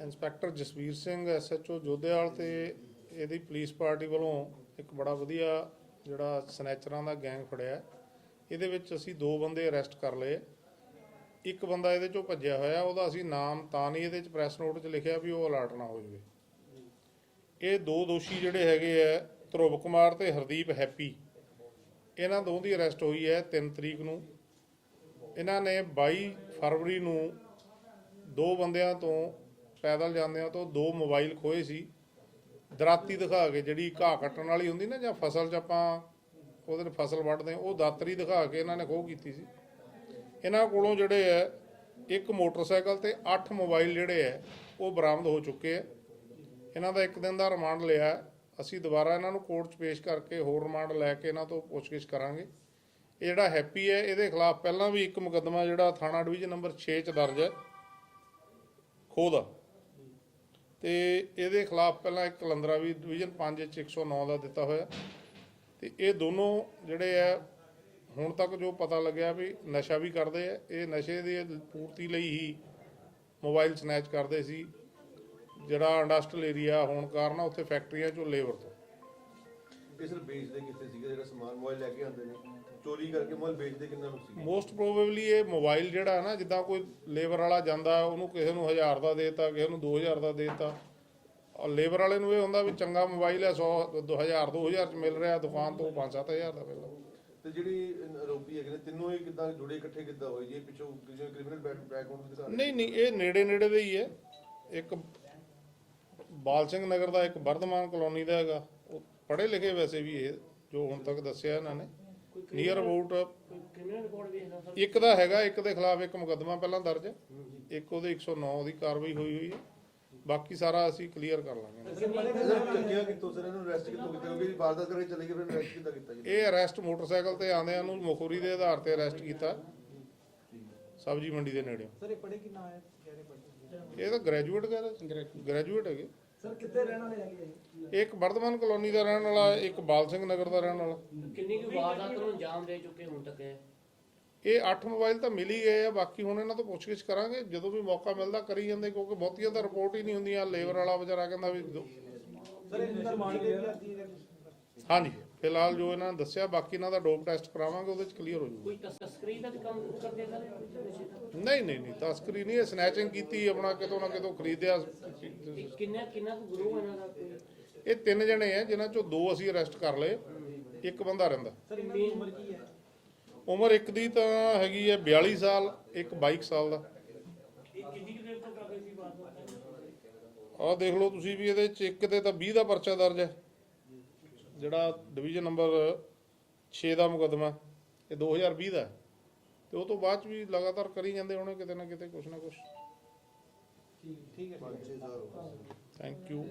Inspector Jasvir Singh SHO Jodhewal ਤੇ ਇਹਦੀ police party ਵੱਲੋਂ ਇੱਕ ਬੜਾ ਵਧੀਆ ਜਿਹੜਾ ਸਨੈਚਰਾਂ ਦਾ ਗੈਂਗ ਫੜਿਆ ਇਹਦੇ ਵਿੱਚ ਅਸੀਂ ਦੋ ਬੰਦੇ ਅਰੈਸਟ ਕਰ ਲਏ। ਇੱਕ ਬੰਦਾ ਇਹਦੇ ਚੋਂ ਭੱਜਿਆ ਹੋਇਆ, ਉਹਦਾ ਅਸੀਂ ਨਾਮ ਤਾਂ ਨਹੀਂ ਇਹਦੇ ਚ ਪ੍ਰੈਸ ਨੋਟ 'ਚ ਲਿਖਿਆ ਵੀ ਉਹ ਅਲਰਟ ਨਾ ਹੋ ਜਾਵੇ। ਇਹ ਦੋ ਦੋਸ਼ੀ ਜਿਹੜੇ ਹੈਗੇ ਆ, ਧਰੁਵ ਕੁਮਾਰ ਤੇ ਹਰਦੀਪ ਹੈਪੀ, ਇਹਨਾਂ ਦੋਵਾਂ ਦੀ ਅਰੈਸਟ ਹੋਈ ਹੈ 3 ਤਰੀਕ ਨੂੰ। ਇਹਨਾਂ ਨੇ 22 ਫਰਵਰੀ ਨੂੰ ਦੋ ਬੰਦਿਆਂ ਤੋਂ ਪੈਦਲ ਜਾਂਦਿਆਂ ਤੋਂ ਦੋ ਮੋਬਾਈਲ ਖੋਏ ਸੀ। ਦਰਾਤੀ ਦਿਖਾ ਕੇ ਜਿਹੜੀ ਘਾਹ ਕੱਟਣ ਵਾਲੀ ਹੁੰਦੀ ਨਾ ਜਾਂ ਫਸਲ 'ਚ ਆਪਾਂ ਉਹਦੇ ਨਾਲ ਫਸਲ ਵੱਢਦੇ ਹਾਂ, ਉਹ ਦਾਤਰੀ ਦਿਖਾ ਕੇ ਇਹਨਾਂ ਨੇ ਖੋਹ ਕੀਤੀ ਸੀ। ਇਹਨਾਂ ਕੋਲੋਂ ਜਿਹੜੇ ਹੈ ਇੱਕ ਮੋਟਰਸਾਈਕਲ ਤੇ 8 ਮੋਬਾਈਲ ਜਿਹੜੇ ਹੈ ਉਹ ਬਰਾਮਦ ਹੋ ਚੁੱਕੇ ਹੈ। ਇਹਨਾਂ ਦਾ ਇੱਕ ਦਿਨ ਦਾ ਰਿਮਾਂਡ ਲਿਆ ਅਸੀਂ ਦੁਬਾਰਾ ਇਹਨਾਂ ਨੂੰ ਕੋਰਟ 'ਚ ਪੇਸ਼ ਕਰਕੇ ਹੋਰ ਰਿਮਾਂਡ ਲੈ ਕੇ ਇਹਨਾਂ ਤੋਂ ਪੁੱਛਗਿੱਛ ਕਰਾਂਗੇ। ਇਹ ਜਿਹੜਾ ਹੈਪੀ ਹੈ ਇਹਦੇ ਖਿਲਾਫ ਪਹਿਲਾਂ ਵੀ ਇੱਕ ਮੁਕੱਦਮਾ ਜਿਹੜਾ ਥਾਣਾ ਡਿਵੀਜ਼ਨ ਨੰਬਰ 6 'ਚ ਦਰਜ ਹੈ। ਖੋਹ ਦਾ। ਤੇ ਇਹਦੇ ਖਿਲਾਫ ਪਹਿਲਾਂ ਇੱਕ ਕਲੰਦਰਾ ਵੀ ਡਿਵੀਜ਼ਨ 5 ਚ 109 ਦਾ ਦਿੱਤਾ ਹੋਇਆ। ਤੇ ਇਹ ਦੋਨੋਂ ਜਿਹੜੇ ਆ, ਹੁਣ ਤੱਕ ਜੋ ਪਤਾ ਲੱਗਿਆ ਵੀ ਨਸ਼ਾ ਵੀ ਕਰਦੇ ਆ, ਇਹ ਨਸ਼ੇ ਦੀ ਪੂਰਤੀ ਲਈ ਹੀ ਮੋਬਾਈਲ ਸਨੈਚ ਕਰਦੇ ਸੀ। ਜਿਹੜਾ ਇੰਡਸਟਰੀਅਲ ਏਰੀਆ ਹੋਣ ਕਾਰਨ ਉੱਥੇ ਫੈਕਟਰੀਆਂ ਚੋਂ ਲੇਬਰ ਤੋਂ। ਨੂੰ ਵੇਚਦੇ ਕਿੱਥੇ ਸੀਗੇ? ਜਿਹੜਾ ਸਮਾਨ ਮੋਬਾਈਲ ਲੈ ਕੇ ਆਉਂਦੇ ਨੇ। ਚੋਰੀ ਕਰਕੇ ਮੋਬਾਈਲ ਵੇਚਦੇ ਕਿੰਨਾਂ ਨੂੰ ਸੀਗੇ? ਮੋਸਟ ਪ੍ਰੋਬੇਬਲੀ ਇਹ ਮੋਬਾਈਲ ਜਿਹੜਾ ਹੈ ਨਾ ਜਿੱਦਾਂ ਕੋਈ ਲੇਬਰ ਵਾਲਾ ਜਾਂਦਾ ਉਹਨੂੰ ਕਿਸੇ ਨੂੰ 1000 ਦਾ ਦੇਤਾ ਕਿਸੇ ਨੂੰ 2000 ਦਾ ਦੇਤਾ। ਔਰ ਲੇਬਰ ਵਾਲੇ ਨੂੰ ਇਹ ਹੁੰਦਾ ਵੀ ਚੰਗਾ ਮੋਬਾਈਲ ਹੈ 100 2000 2000 ਚ ਮਿਲ ਰਿਹਾ ਦੁਕਾਨ ਤੋਂ 5-7000 ਦਾ ਮਿਲਦਾ। ਤੇ ਜਿਹੜੀ ਆਰੋਪੀ ਹੈਗੇ ਨੇ ਤਿੰਨੋਂ ਹੀ ਕਿੱਦਾਂ ਜੁੜੇ ਇਕੱਠੇ ਕਿੱਦਾਂ ਹੋਏ? ਜੀ ਇਹ ਪਿੱਛੋਂ ਜਿਵੇਂ ਕ੍ਰਿਮੀਨਲ ਬੈਕਗ੍ਰਾਉਂਡ ਦੇ ਸਾਰੇ ਨਹੀਂ ਨਹੀਂ ਇਹ ਨੇੜੇ ਨੇੜੇ ਦੇ ਹੀ ਹੈ। ਇੱਕ ਬਾਲ ਸਿੰਘ ਨਗਰ ਦਾ ਇੱਕ ਵਰਧਮਾਨ ਕਲੋਨੀ ਦਾ ਹੈਗਾ। ਪੜ੍ਹੇ ਲਿਖੇ ਵੈਸੇ ਵੀ ਇਹ ਜੋ ਹੁਣ ਤੱਕ ਦੱਸਿਆ ਇਹਨਾਂ ਨੇ। ਨੀਅਰ ਅਬਾਊਟ ਹੈ ਇੱਕ ਦਾ ਹੈਗਾ ਇੱਕ ਦੇ ਖਿਲਾਫ ਇੱਕ ਮੁਕੱਦਮਾ ਪਹਿਲਾਂ ਦਰਜ। ਹੈ ਇੱਕ ਉਹਦੇ 109 ਦੀ ਕਾਰਵਾਈ ਹੋਈ ਹੋਈ ਹੈ। ਬਾਕੀ ਸਾਰਾ ਅਸੀਂ ਕਲੀਅਰ ਕਰ ਲਾਂਗੇ। ਸਰ ਚੱਕਿਆ ਕਿੱਥੋਂ ਸਰ? ਇਹਨੂੰ ਅਰੈਸਟ ਕਿੱਥੋਂ ਕੀਤਾ? ਕਿਉਂਕਿ ਵਾਰਦਾਤ ਕਰਕੇ ਚਲੇ ਗਏ ਫਿਰ ਅਰੈਸਟ ਕਿੱਦਾਂ ਕੀਤਾ ਜੀ? ਇਹ ਅਰੈਸਟ ਮੋਟਰਸਾਈਕਲ ਤੇ ਆਂਦਿਆਂ ਨੂੰ ਮੁਖੌਰੀ ਦੇ ਆਧਾਰ ਤੇ ਅਰੈਸਟ ਕੀਤਾ। ਸਬਜੀ ਮੰਡੀ ਦੇ ਨੇੜੇ ਸਰ ਇਹ ਪੜੇ ਇਹ ਤਾਂ ਗ੍ਰੈਜੂਏਟ ਗ੍ਰੈਜੂਏਟ ਹੈਗੇ। ਸਰ ਕਿੱਥੇ ਰਹਿਣ ਵਾਲੇ ਹੈਗੇ ਇਹ? ਇੱਕ ਵਰਧਮਾਨ ਕਲੋਨੀ ਦਾ ਰਹਿਣ ਵਾਲਾ ਇੱਕ ਬਾਲ ਸਿੰਘ ਨਗਰ ਦਾ ਰਹਿਣ ਵਾਲਾ। ਕਿੰਨੀ ਕੁ ਵਾਰਦਾਤ ਨੂੰ ਅੰਜਾਮ ਦੇ ਚੁੱਕੇ ਹੁਣ ਤੱਕ ਹੈ ਇਹ 8 ਮੋਬਾਈਲ ਤਾਂ ਮਿਲ ਹੀ ਗਏ ਆ ਬਾਕੀ ਹੁਣ ਇਹਨਾਂ ਤੋਂ ਪੁੱਛਗਿੱਛ ਕਰਾਂਗੇ। ਜਦੋਂ ਵੀ ਮੌਕਾ ਮਿਲਦਾ ਕਰੀ ਜਾਂਦੇ ਕਿਉਂਕਿ ਬਹੁਤੀਆਂ ਤਾਂ ਰਿਪੋਰਟ ਹੀ ਨਹੀਂ ਹੁੰਦੀਆਂ। ਲੇਬਰ ਵਾਲਾ ਵਿਚਾਰਾ ਕਹਿੰਦਾ ਵੀ ਦੋ- ਸਰ ਇਹ ਅੰਦਰ ਹਾਂਜੀ। ਫਿਲਹਾਲ ਜੋ ਇਹਨਾਂ ਨੇ ਦੱਸਿਆ ਬਾਕੀ ਇਹਨਾਂ ਦਾ ਡੋਪ ਟੈਸਟ ਕਰਾਵਾਂਗੇ ਉਹਦੇ ਚ ਕਲੀਅਰ ਹੋ ਜਾਊਗਾ। ਕੋਈ ਤਸਕਰੀ ਦਾ ਵੀ ਕੰਮ ਕਰਦੇ ਸਰ? ਨਹੀਂ ਨਹੀਂ ਨਹੀਂ ਤਸਕਰੀ ਨਹੀਂ ਇਹ ਸਨੈਚਿੰਗ ਕੀਤੀ ਆਪਣਾ ਕਿਤੋਂ ਨਾ ਕਿਤੋਂ ਖਰੀਦਿਆ। ਇਹ ਕਿੰਨਾ ਕਿੰਨਾ ਕੁ ਗਰੋਹ ਇਹਨਾਂ ਦਾ? ਕੋਈ ਇਹ ਤਿੰਨ ਜਣੇ ਆ ਜਿਨ੍ਹਾਂ ਚੋਂ ਦੋ ਅਸੀਂ ਅਰੈਸਟ ਕਰ ਲਏ ਇੱਕ ਬੰਦਾ ਰਹਿੰਦਾ। ਸਰ ਇਹਨਾਂ ਦੀ ਉਮਰ ਕੀ ਹੈ? ਉਮਰ ਇੱਕ ਦੀ ਤਾਂ ਹੈਗੀ ਹੈ 42 ਸਾਲ ਇੱਕ 22 ਸਾਲ ਦਾ। ਕਿੰਨੀ ਕੁ ਦੇਰ ਤੋਂ ਕਰ ਰਹੇ ਸੀ ਬਾਤ? ਆਹ ਦੇਖ ਲਓ ਤੁਸੀਂ ਵੀ ਇਹਦੇ ਚ ਇੱਕ ਤੇ ਤਾਂ 20 ਦਾ ਪਰਚਾ ਦਰਜ ਹੈ। ਜਿਹੜਾ ਡਿਵੀਜ਼ਨ ਨੰਬਰ 6 ਦਾ ਮੁਕੱਦਮਾ ਇਹ 2020 ਦਾ। ਤੇ ਉਹ ਤੋਂ ਬਾਅਦ ਵੀ ਲਗਾਤਾਰ ਕਰੀ ਜਾਂਦੇ ਹੋਣੇ ਕਿਤੇ ਨਾ ਕਿਤੇ ਕੁਛ ਨਾ ਕੁਛ। ਠੀਕ ਹੈ 5000 ਥੈਂਕ ਯੂ